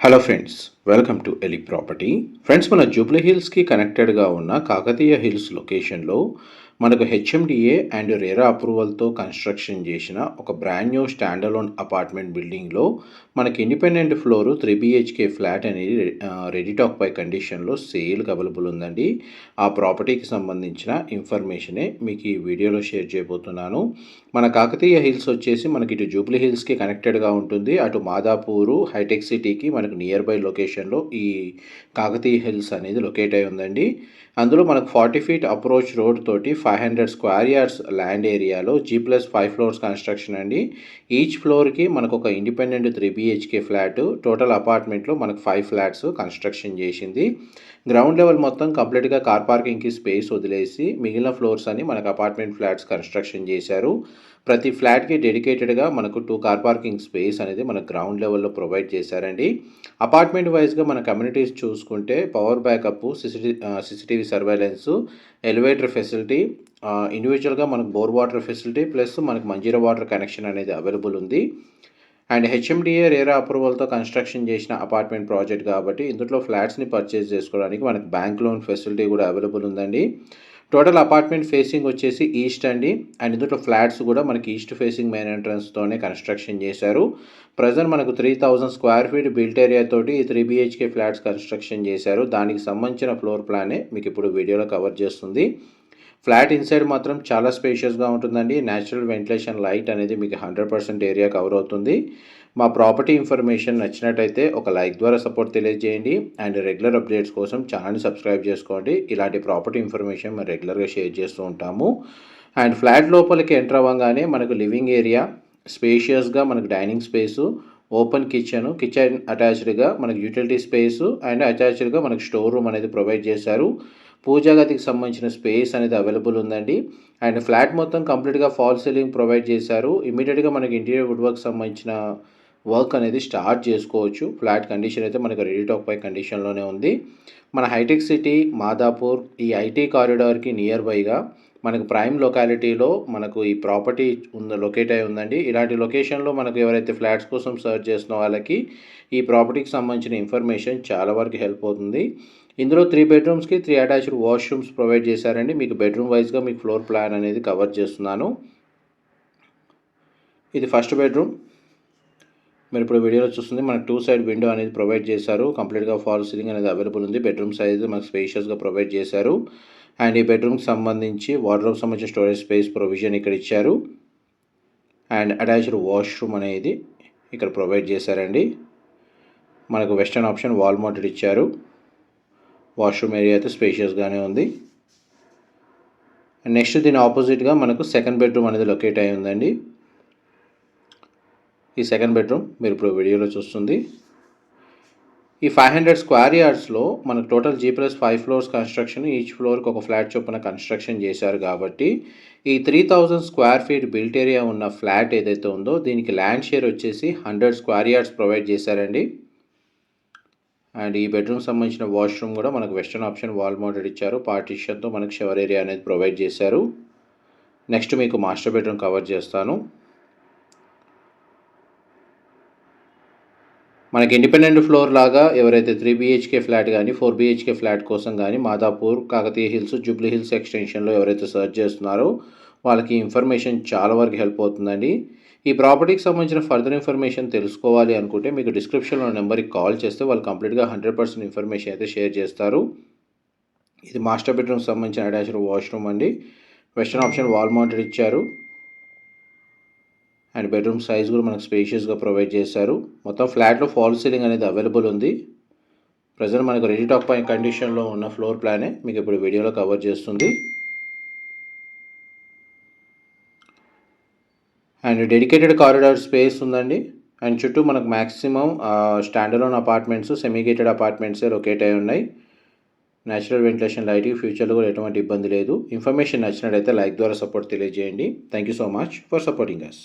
Hello friends welcome to Eli property friends మన Jubilee హిల్స్కి కనెక్టెడ్గా ఉన్న కాకతీయ హిల్స్ లొకేషన్లో మనకు హెచ్ఎండిఏ అండ్ రేరా అప్రూవల్తో కన్స్ట్రక్షన్ చేసిన ఒక బ్రాండ్ న్యూ స్టాండలోన్ అపార్ట్మెంట్ బిల్డింగ్లో మనకి independent floor three BHK flat అనేది రెడీ టాక్ పై కండిషన్లో సేల్కి అవైలబుల్ ఉందండి. ఆ ప్రాపర్టీకి సంబంధించిన ఇన్ఫర్మేషనే మీకు ఈ వీడియోలో షేర్ చేయబోతున్నాను. మన కాకతీయ హిల్స్ వచ్చేసి మనకి ఇటు జూబ్లీ హిల్స్కి కనెక్టెడ్గా ఉంటుంది. అటు మాదాపూరు హైటెక్ సిటీకి మనకు నియర్ బై లొకేషన్లో ఈ కాకతీయ హిల్స్ అనేది లొకేట్ అయి ఉందండి. అందులో మనకు ఫార్టీ ఫీట్ అప్రోచ్ రోడ్ తోటి five hundred square yards land ఏరియాలో G plus five floors construction అండి. ఈచ్ ఫ్లోర్కి మనకు ఒక independent three BHK flat total అపార్ట్మెంట్లో మనకు ఫైవ్ ఫ్లాట్స్ కన్స్ట్రక్షన్ చేసింది. గ్రౌండ్ లెవెల్ మొత్తం కంప్లీట్గా కార్ పార్కింగ్కి స్పేస్ వదిలేసి మిగిలిన ఫ్లోర్స్ అని మనకు అపార్ట్మెంట్ ఫ్లాట్స్ కన్స్ట్రక్షన్ చేశారు. ప్రతి ఫ్లాట్కి డెడికేటెడ్గా మనకు టూ కార్ పార్కింగ్ స్పేస్ అనేది మన గ్రౌండ్ లెవెల్లో ప్రొవైడ్ చేశారండి. అపార్ట్మెంట్ వైజ్గా మన కమ్యూనిటీస్ చూసుకుంటే power backup CCT CCTV surveillance elevator facility ఇండివిజువల్గా మనకు బోర్ వాటర్ ఫెసిలిటీ ప్లస్ మనకు మంజీరా వాటర్ కనెక్షన్ అనేది అవైలబుల్ ఉంది. అండ్ హెచ్ఎండిఏ రేరా అప్రూవల్తో కన్స్ట్రక్షన్ చేసిన అపార్ట్మెంట్ ప్రాజెక్ట్ కాబట్టి ఇందులో ఫ్లాట్స్ని పర్చేస్ చేసుకోవడానికి మనకు బ్యాంక్ లోన్ ఫెసిలిటీ కూడా అవైలబుల్ ఉందండి. టోటల్ అపార్ట్మెంట్ ఫేసింగ్ వచ్చేసి ఈస్ట్ అండి. అండ్ ఇందులో ఫ్లాట్స్ కూడా మనకి ఈస్ట్ ఫేసింగ్ మెయిన్ ఎంట్రన్స్తోనే కన్స్ట్రక్షన్ చేశారు. ప్రజెంట్ మనకు three thousand square feet built area తోటి త్రీ బిహెచ్కే ఫ్లాట్స్ కన్స్ట్రక్షన్ చేశారు. దానికి సంబంధించిన ఫ్లోర్ ప్లానే మీకు ఇప్పుడు వీడియోలో కవర్ చేస్తుంది. ఫ్లాట్ ఇన్సైడ్ మాత్రం చాలా స్పేషియస్గా ఉంటుందండి. న్యాచురల్ వెంటిలేషన్ లైట్ అనేది మీకు హండ్రెడ్ పర్సెంట్ ఏరియా కవర్ అవుతుంది. మా ప్రాపర్టీ ఇన్ఫర్మేషన్ నచ్చినట్టయితే ఒక లైక్ ద్వారా సపోర్ట్ తెలియజేయండి. అండ్ రెగ్యులర్ అప్డేట్స్ కోసం ఛానల్ని సబ్స్క్రైబ్ చేసుకోండి. ఇలాంటి ప్రాపర్టీ ఇన్ఫర్మేషన్ మేము రెగ్యులర్గా షేర్ చేస్తూ ఉంటాము. అండ్ ఫ్లాట్ లోపలికి ఎంటర్ అవ్వగానే మనకు లివింగ్ ఏరియా స్పేషియస్గా మనకు dining space open kitchen kitchen అటాచ్డ్గా మనకు యూటిలిటీ స్పేసు అండ్ అటాచ్డ్గా మనకు స్టోర్ రూమ్ అనేది ప్రొవైడ్ చేశారు. పూజా గదికి సంబంధించిన స్పేస్ అనేది అవైలబుల్ ఉందండి. అండ్ ఫ్లాట్ మొత్తం కంప్లీట్గా ఫాల్ సీలింగ్ ప్రొవైడ్ చేశారు. ఇమీడియట్గా మనకి ఇంటీరియర్ వుడ్ వర్క్ సంబంధించిన వర్క్ అనేది స్టార్ట్ చేసుకోవచ్చు. ఫ్లాట్ కండిషన్ అయితే మనకు రెడీ టాక్ పై కండిషన్లోనే ఉంది. మన హైటెక్ సిటీ మాదాపూర్ ఈ ఐటీ కారిడార్కి నియర్ బైగా మనకు ప్రైమ్ లొకాలిటీలో మనకు ఈ ప్రాపర్టీ ఉంది లొకేట్ అయి ఉందండి. ఇలాంటి లొకేషన్లో మనకు ఎవరైతే ఫ్లాట్స్ కోసం సర్చ్ చేసిన వాళ్ళకి ఈ ప్రాపర్టీకి సంబంధించిన ఇన్ఫర్మేషన్ చాలా వరకు హెల్ప్ అవుతుంది. ఇందులో త్రీ బెడ్రూమ్స్కి త్రీ అటాచ్డ్ వాష్రూమ్స్ ప్రొవైడ్ చేశారండి. మీకు బెడ్రూమ్ వైజ్గా మీకు ఫ్లోర్ ప్లాన్ అనేది కవర్ చేస్తున్నాను. ఇది ఫస్ట్ బెడ్రూమ్. మీరు ఇప్పుడు వీడియోలో చూస్తుంది మనకు టూ సైడ్ విండో అనేది ప్రొవైడ్ చేశారు. కంప్లీట్గా ఫాల్ సీలింగ్ అనేది అవైలబుల్ ఉంది. బెడ్రూమ్ సైజ్ మనకు స్పేషియస్గా ప్రొవైడ్ చేశారు. అండ్ ఈ బెడ్రూమ్కి సంబంధించి వార్డ్రోబ్ సంబంధించిన స్టోరేజ్ స్పేస్ ప్రొవిజన్ ఇక్కడ ఇచ్చారు. అండ్ అటాచ్డ్ వాష్రూమ్ అనేది ఇక్కడ ప్రొవైడ్ చేశారండి. మనకు వెస్టర్న్ ఆప్షన్ వాల్ మౌంటెడ్ ఇచ్చారు. వాష్రూమ్ ఏరియా అయితే స్పేషియస్గానే ఉంది. నెక్స్ట్ దీని ఆపోజిట్గా మనకు సెకండ్ బెడ్రూమ్ అనేది లొకేట్ అయి ఉందండి. ఈ సెకండ్ బెడ్రూమ్ మీరు ఇప్పుడు వీడియోలో చూస్తుంది. ఈ ఫైవ్ హండ్రెడ్ స్క్వేర్ యార్డ్స్లో మనకు total G plus five floors construction each ఫ్లోర్కి ఒక ఫ్లాట్ చొప్పున కన్స్ట్రక్షన్ చేశారు కాబట్టి ఈ three thousand square feet built area ఉన్న ఫ్లాట్ ఏదైతే ఉందో దీనికి ల్యాండ్ షేర్ వచ్చేసి హండ్రెడ్ స్క్వేర్ యార్డ్స్ ప్రొవైడ్ చేశారండి. అండ్ ఈ బెడ్రూమ్ సంబంధించిన వాష్రూమ్ కూడా మనకు వెస్టర్న్ ఆప్షన్ వాల్ మౌంటెడ్ ఇచ్చారు. పార్టీషన్తో మనకు షవర్ ఏరియా అనేది ప్రొవైడ్ చేశారు. నెక్స్ట్ మీకు మాస్టర్ బెడ్రూమ్ కవర్ చేస్తాను. మనకి ఇండిపెండెంట్ ఫ్లోర్ లాగా ఎవరైతే త్రీ బీహెచ్కే ఫ్లాట్ కానీ ఫోర్ బీహెచ్కే ఫ్లాట్ కోసం కానీ Madhapur Kakatiya Hills Jubilee Hills ఎక్స్టెన్షన్లో ఎవరైతే సర్చ్ చేస్తున్నారో వాళ్ళకి ఇన్ఫర్మేషన్ చాలా వరకు హెల్ప్ అవుతుందండి. ఈ ప్రాపర్టీకి సంబంధించిన ఫర్దర్ ఇన్ఫర్మేషన్ తెలుసుకోవాలి అనుకుంటే మీకు డిస్క్రిప్షన్లో నెంబర్కి కాల్ చేస్తే వాళ్ళు కంప్లీట్గా హండ్రెడ్ పర్సెంట్ ఇన్ఫర్మేషన్ అయితే షేర్ చేస్తారు. ఇది మాస్టర్ బెడ్రూమ్కి సంబంధించిన అటాచ్డ్ వాష్రూమ్ అండి. వెస్టర్న్ ఆప్షన్ వాల్ మౌంటెడ్ ఇచ్చారు. అండ్ బెడ్రూమ్ సైజ్ కూడా మనకు స్పేషియస్గా ప్రొవైడ్ చేశారు. మొత్తం ఫ్లాట్లో ఫాల్ సీలింగ్ అనేది అవైలబుల్ ఉంది. ప్రజెంట్ మనకు రెడీ టాప్ పై కండిషన్లో ఉన్న ఫ్లోర్ ప్లానే మీకు ఇప్పుడు వీడియోలో కవర్ చేస్తుంది. అండ్ డెడికేటెడ్ కారిడార్ స్పేస్ ఉందండి. అండ్ చుట్టూ మనకు maximum standalone apartments semi gated అపార్ట్మెంట్సే locate అయి ఉన్నాయి. నేచురల్ వెంటిలేషన్ లైట్కి ఫ్యూచర్లో కూడా ఎటువంటి ఇబ్బంది లేదు. ఇన్ఫర్మేషన్ నచ్చినట్లయితే లైక్ ద్వారా సపోర్ట్ తెలియజేయండి. Thank you so much for supporting us